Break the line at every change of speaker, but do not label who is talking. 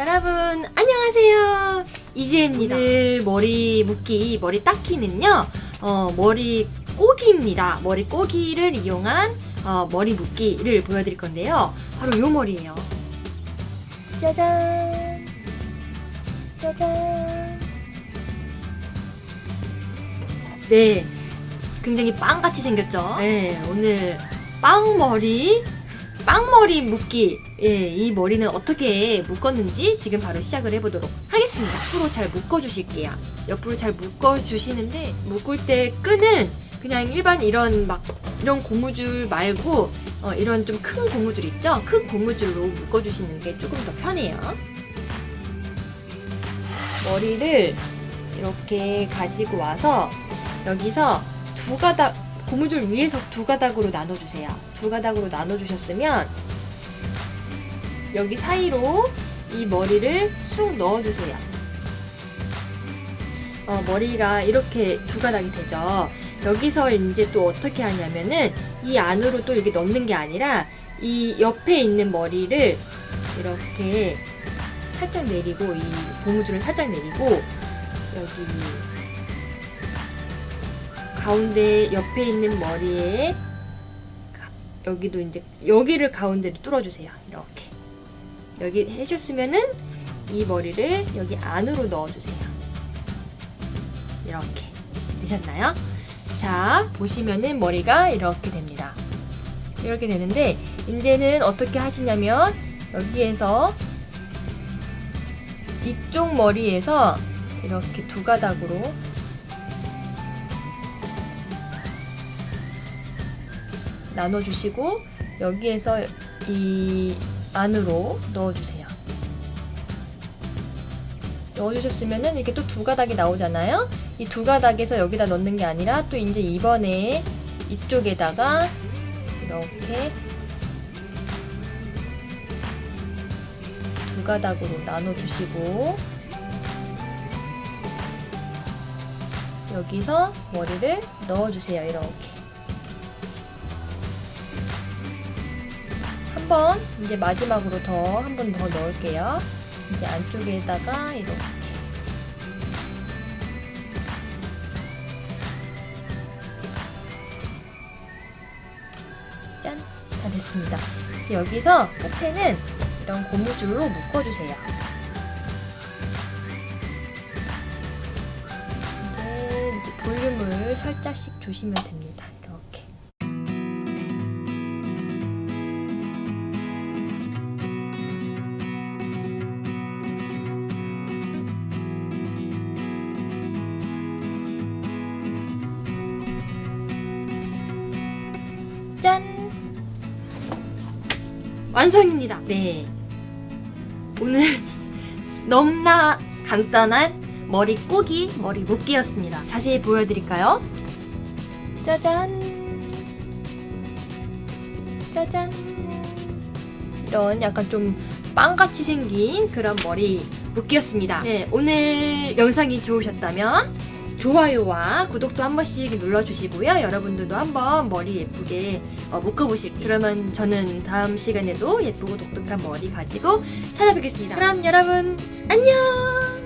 여러분 안녕하세요. 이지혜입니다. 오늘 머리 묶기 머리 닦기는요 어, 머리 꼬기입니다. 머리 꼬기를 이용한 어, 머리 묶기를 보여드릴 건데요. 바로 요 머리예요. 짜잔. 짜잔. 네. 굉장히 빵같이 생겼죠? 네 오늘 빵머리 빵머리 묶기 예, 이 머리는 어떻게 묶었는지 지금 바로 시작을 해보도록 하겠습니다. 옆으로 잘 묶어주실게요. 옆으로 잘 묶어주시는데 묶을 때 끈은 그냥 일반 이런 막 이런 고무줄 말고 어, 이런 좀 큰 고무줄 있죠? 큰 고무줄로 묶어주시는 게 조금 더 편해요. 머리를 이렇게 가지고 와서 여기서 두 가닥 고무줄 위에서 두 가닥으로 나눠주세요. 두 가닥으로 나눠주셨으면 여기 사이로 이 머리를 쑥 넣어주세요. 어, 머리가 이렇게 두 가닥이 되죠. 여기서 이제 또 어떻게 하냐면은 이 안으로 또 이렇게 넣는 게 아니라 이 옆에 있는 머리를 이렇게 살짝 내리고 이 고무줄을 살짝 내리고 여기 가운데 옆에 있는 머리에 가- 여기도 이제 여기를 가운데로 뚫어주세요. 이렇게 여기 해주셨으면은 이 머리를 여기 안으로 넣어주세요. 이렇게 되셨나요? 자 보시면은 머리가 이렇게 됩니다. 이렇게 되는데 이제는 어떻게 하시냐면 여기에서 이쪽 머리에서 이렇게 두 가닥으로 나눠주시고 여기에서 이 안으로 넣어주세요. 넣어주셨으면은 이렇게 또 두 가닥이 나오잖아요. 이 두 가닥에서 여기다 넣는 게 아니라 또 이제 이번에 이쪽에다가 이렇게 두 가닥으로 나눠주시고 여기서 머리를 넣어주세요. 이렇게. 한번 이제 마지막으로 더 한 번 더 넣을게요. 이제 안쪽에다가 이렇게 짠! 다 됐습니다. 이제 여기서 끝에는 이런 고무줄로 묶어주세요. 이제 볼륨을 살짝씩 주시면 됩니다. 완성입니다. 네. 오늘 너무나 간단한 머리 꼬기, 머리 묶기였습니다. 자세히 보여드릴까요? 짜잔! 짜잔! 이런 약간 좀 빵같이 생긴 그런 머리 묶기였습니다. 네, 오늘 영상이 좋으셨다면 좋아요와 구독도 한 번씩 눌러주시고요. 여러분들도 한번 머리 예쁘게 어, 묶어보실게요. 그러면 저는 다음 시간에도 예쁘고 독특한 머리 가지고 찾아뵙겠습니다. 그럼 여러분 안녕!